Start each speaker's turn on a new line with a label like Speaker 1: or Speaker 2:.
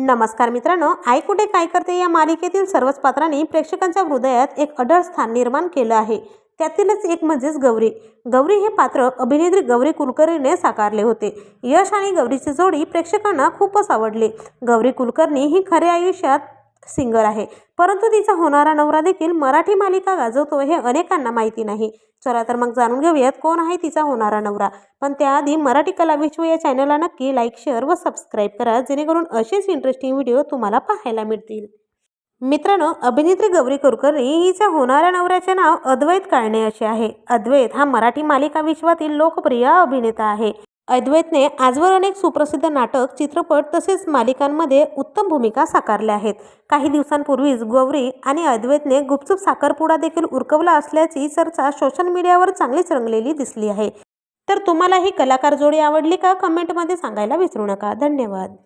Speaker 1: नमस्कार मित्रांनो आई कुठे काय करते या मालिकेतील सर्वच पात्रांनी प्रेक्षकांच्या हृदयात एक अढळ स्थान निर्माण केलं आहे. त्यातीलच एक म्हणजेच गौरी. गौरी हे पात्र अभिनेत्री गौरी कुलकर्णीने साकारले होते. यश आणि गौरीची जोडी प्रेक्षकांना खूपच आवडली. गौरी कुलकर्णी ही खऱ्या आयुष्यात सिंगर आहे. परंतु तिचा होणारा नवरा देखील मराठी मालिका गाजवतो हे अनेकांना माहिती नाही. चला तर मग जाणून घेऊयात कोण आहे तिचा होणारा नवरा. पण त्याआधी मराठी कला विश्व या चॅनलला नक्की लाईक शेअर व सबस्क्राईब करा जेणेकरून असेच इंटरेस्टिंग व्हिडिओ तुम्हाला पाहायला मिळतील. मित्रांनो अभिनेत्री गौरी कुलकर्णी हिच्या होणाऱ्या नवऱ्याचे नाव अद्वैत काळणे असे आहे. अद्वैत हा मराठी मालिका विश्वातील लोकप्रिय अभिनेता आहे. अद्वैतने आजवर अनेक सुप्रसिद्ध नाटक चित्रपट तसेच मालिकांमध्ये उत्तम भूमिका साकारल्या आहेत. काही दिवसांपूर्वीच गौरी आणि अद्वैतने गुपचूप साखरपुडा देखील उरकवला असल्याची चर्चा सोशल मीडियावर चांगलीच रंगलेली दिसली आहे. तर तुम्हाला ही कलाकार जोडी आवडली का? कमेंटमध्ये सांगायला विसरू नका. धन्यवाद.